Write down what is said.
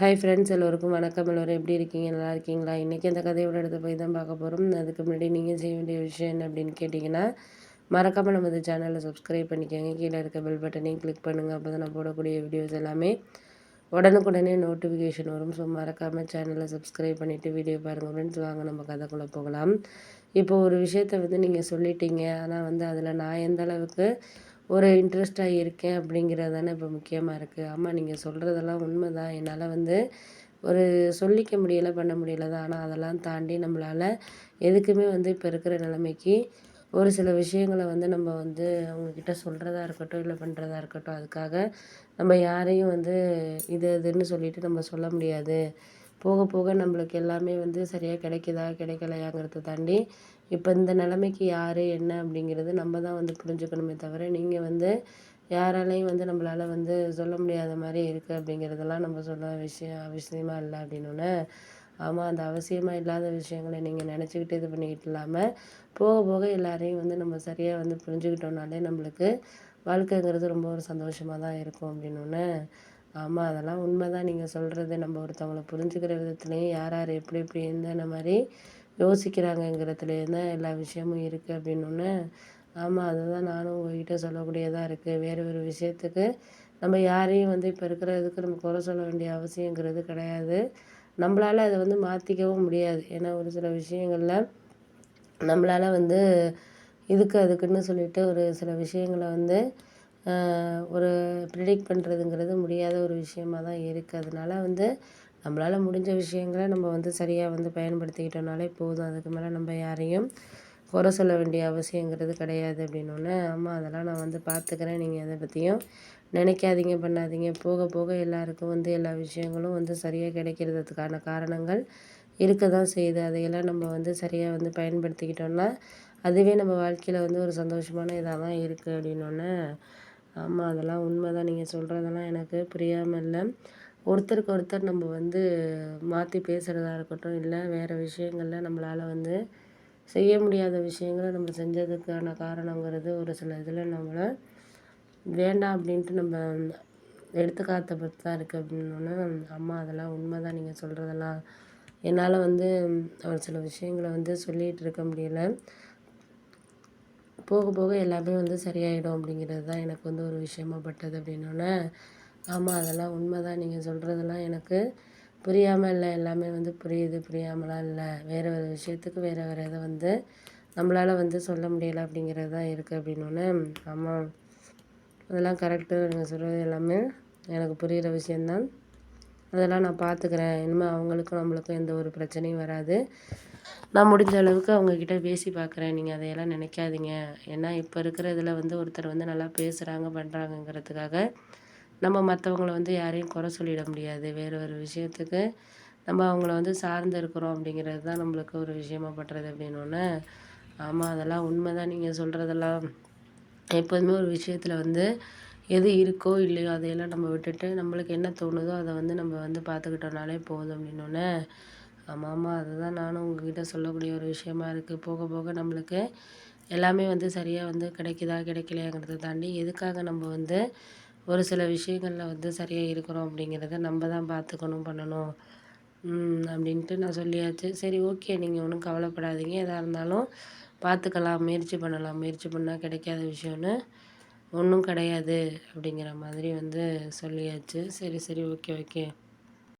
Hi friends எல்லோருக்கும் வணக்கம். எல்லோரும் எப்படி இருக்கீங்க? நல்லா இருக்கீங்களா? இன்றைக்கி அந்த கதையோட இடத்த போய் தான் பார்க்க போகிறோம் அதுக்கு முன்னாடி நீங்கள் செய்ய வேண்டிய விஷயம் என்ன அப்படின்னு கேட்டிங்கன்னா மறக்காமல் நம்ம இந்த சேனலை சப்ஸ்கிரைப் பண்ணிக்கோங்க. கீழே இருக்க பெல் பட்டனையும் கிளிக் பண்ணுங்கள் அப்போ தான் நான் போடக்கூடிய வீடியோஸ் எல்லாமே உடனுக்குடனே நோட்டிஃபிகேஷன் வரும். ஸோ மறக்காமல் சேனலை சப்ஸ்கிரைப் பண்ணிவிட்டு வீடியோ பாருங்கள் ஃப்ரெண்ட்ஸ் வாங்க நம்ம கதைக்குள்ளே போகலாம். இப்போ ஒரு விஷயத்த வந்து நீங்கள் சொல்லிட்டீங்க. ஆனால் வந்து அதில் நான் எந்த அளவுக்கு ஒரு இன்ட்ரெஸ்ட்டாக இருக்கேன் அப்படிங்கிறது தானே இப்போ முக்கியமாக இருக்குது ஆமாம் நீங்கள் சொல்கிறதெல்லாம் உண்மை தான் என்னால் வந்து ஒரு சொல்லிக்க முடியலை பண்ண முடியல தான். ஆனால் அதெல்லாம் தாண்டி நம்மளால் எதுக்குமே வந்து இப்போ இருக்கிற நிலைமைக்கு ஒரு சில விஷயங்களை வந்து நம்ம வந்து அவங்கக்கிட்ட சொல்கிறதா இருக்கட்டும் இல்லை பண்ணுறதா இருக்கட்டும் அதுக்காக நம்ம யாரையும் வந்து இது இதுன்னு சொல்லிட்டு நம்ம சொல்ல முடியாது. போக போக நம்மளுக்கு எல்லாமே வந்து சரியாக கிடைக்குதா கிடைக்கலையாங்கிறத தாண்டி இப்போ இந்த நிலைமைக்கு யார் என்ன அப்படிங்கிறது நம்ம தான் வந்து புரிஞ்சுக்கணுமே தவிர நீங்கள் வந்து யாராலையும் வந்து நம்மளால் வந்து சொல்ல முடியாத மாதிரி இருக்குது அப்படிங்கிறதெல்லாம் நம்ம சொல்ல விஷயம் அவசியமா இல்லை அப்படின்னோடனே ஆமாம் அந்த அவசியமாக இல்லாத விஷயங்களை நீங்கள் நினச்சிக்கிட்டு இது பண்ணிக்கிட்டு இல்லாமல் போக போக எல்லாரையும் வந்து நம்ம சரியாக வந்து புரிஞ்சுக்கிட்டோம்னாலே நம்மளுக்கு வாழ்க்கைங்கிறது ரொம்ப ஒரு சந்தோஷமாக தான் இருக்கும் அப்படின்னோடனே ஆமாம் அதெல்லாம் உண்மை தான் நீங்கள் சொல்கிறது நம்ம ஒருத்தவங்கள புரிஞ்சுக்கிற விதத்துலேயும் யார் யார் எப்படி எப்படி என்னென்ன மாதிரி யோசிக்கிறாங்கங்கிறதுலேயும் தான் எல்லா விஷயமும் இருக்குது அப்படின்னோடனே ஆமாம் அதை தான் நானும் உங்ககிட்ட சொல்லக்கூடியதாக இருக்குது வேறு ஒரு விஷயத்துக்கு நம்ம யாரையும் வந்து இப்போ இருக்கிறதுக்கு நம்ம குறை சொல்ல வேண்டிய அவசியங்கிறது கிடையாது. நம்மளால் அதை வந்து மாற்றிக்கவும் முடியாது. ஏன்னா ஒரு சில விஷயங்களில் நம்மளால் வந்து இதுக்கு அதுக்குன்னு சொல்லிட்டு ஒரு சில விஷயங்களை வந்து ஒரு ப்ரிடிக்ட் பண்ணுறதுங்கிறது முடியாத ஒரு விஷயமா தான் இருக்குது அதனால வந்து நம்மளால் முடிஞ்ச விஷயங்களை நம்ம வந்து சரியாக வந்து பயன்படுத்திக்கிட்டோம்னாலே போதும். அதுக்கு மேலே நம்ம யாரையும் குறை சொல்ல வேண்டிய அவசியங்கிறது கிடையாது அப்படின்னோடனே ஆமாம் அதெல்லாம் நான் வந்து பார்த்துக்கிறேன் நீங்கள் அதை பற்றியும் நினைக்காதீங்க பண்ணாதீங்க. போக போக எல்லாருக்கும் வந்து எல்லா விஷயங்களும் வந்து சரியாக கிடைக்கிறதுக்கான காரணங்கள் இருக்க தான் செய்யுது. அதையெல்லாம் நம்ம வந்து சரியாக வந்து பயன்படுத்திக்கிட்டோம்னா அதுவே நம்ம வாழ்க்கையில் வந்து ஒரு சந்தோஷமான இதாக தான் இருக்குது அப்படின்னோடனே ஆமாம் அதெல்லாம் உண்மை தான் நீங்கள் சொல்கிறதெல்லாம் எனக்கு புரியாமல் இல்லை ஒருத்தருக்கு ஒருத்தர் நம்ம வந்து மாற்றி பேசுகிறதா இருக்கட்டும் இல்லை வேறு விஷயங்களில் நம்மளால் வந்து செய்ய முடியாத விஷயங்களை நம்ம செஞ்சதுக்கான காரணங்கிறது ஒரு சில இதில் நம்மளை வேண்டாம் அப்படின்ட்டு நம்ம எடுத்துக்காத்த பற்றி தான் இருக்குது அப்படின்னோடனே அம்மா அதெல்லாம் உண்மை தான் நீங்கள் சொல்கிறதெல்லாம் என்னால் வந்து ஒரு சில விஷயங்களை வந்து சொல்லிகிட்டு இருக்க முடியல. போக போக எல்லாமே வந்து சரியாயிடும் அப்படிங்கிறது தான் எனக்கு வந்து ஒரு விஷயமா பட்டது அப்படின்னோடனே ஆமாம் அதெல்லாம் உண்மை தான் நீங்கள் சொல்கிறதெல்லாம் எனக்கு புரியாமல் இல்லை எல்லாமே வந்து புரியுது புரியாமலாம் இல்லை. வேறு வேறு விஷயத்துக்கு வேறு வேறு இதை வந்து நம்மளால் வந்து சொல்ல முடியலை அப்படிங்கிறது தான் இருக்குது அப்படின்னோடனே ஆமாம் அதெல்லாம் கரெக்டு நீங்கள் சொல்கிறது எல்லாமே எனக்கு புரிகிற விஷயந்தான் அதெல்லாம் நான் பார்த்துக்கிறேன் இனிமேல் அவங்களுக்கும் நம்மளுக்கும் எந்த ஒரு பிரச்சனையும் வராது. நான் முடிஞ்ச அளவுக்கு அவங்கக்கிட்ட பேசி பார்க்குறேன் நீங்கள் அதையெல்லாம் நினைக்காதீங்க. ஏன்னா இப்போ இருக்கிற இதில் வந்து ஒருத்தர் வந்து நல்லா பேசுகிறாங்க பண்ணுறாங்கங்கிறதுக்காக நம்ம மற்றவங்கள வந்து யாரையும் குறை சொல்லிட முடியாது. வேறு ஒரு விஷயத்துக்கு நம்ம அவங்கள வந்து சார்ந்து இருக்கிறோம் அப்படிங்கிறது தான் நம்மளுக்கு ஒரு விஷயமா பட்டுறது அப்படின்னோடனே ஆமாம் அதெல்லாம் உண்மை தான் நீங்கள் சொல்கிறதெல்லாம் எப்போதுமே ஒரு விஷயத்தில் வந்து எது இருக்கோ இல்லையோ அதையெல்லாம் நம்ம விட்டுட்டு நம்மளுக்கு என்ன தோணுதோ அதை வந்து நம்ம வந்து பார்த்துக்கிட்டோம்னாலே போதும் அப்படின்னோடனே ஆமாம் ஆமாம் அதுதான் நானும் உங்ககிட்ட சொல்லக்கூடிய ஒரு விஷயமா இருக்குது போக போக நம்மளுக்கு எல்லாமே வந்து சரியாக வந்து கிடைக்குதா கிடைக்கலையாங்கிறத தாண்டி எதுக்காக நம்ம வந்து ஒரு சில விஷயங்களில் வந்து சரியாக இருக்கிறோம் அப்படிங்கிறத நம்ம தான் பார்த்துக்கணும் பண்ணணும். அப்படின்ட்டு நான் சொல்லியாச்சு. சரி ஓகே நீங்கள் ஒன்றும் கவலைப்படாதீங்க. எதாக இருந்தாலும் பார்த்துக்கலாம் முயற்சி பண்ணலாம். முயற்சி பண்ணால் கிடைக்காத விஷயம்னு ஒன்றும் கிடையாது அப்படிங்கிற மாதிரி வந்து சொல்லியாச்சு. சரி சரி ஓகே ஓகே.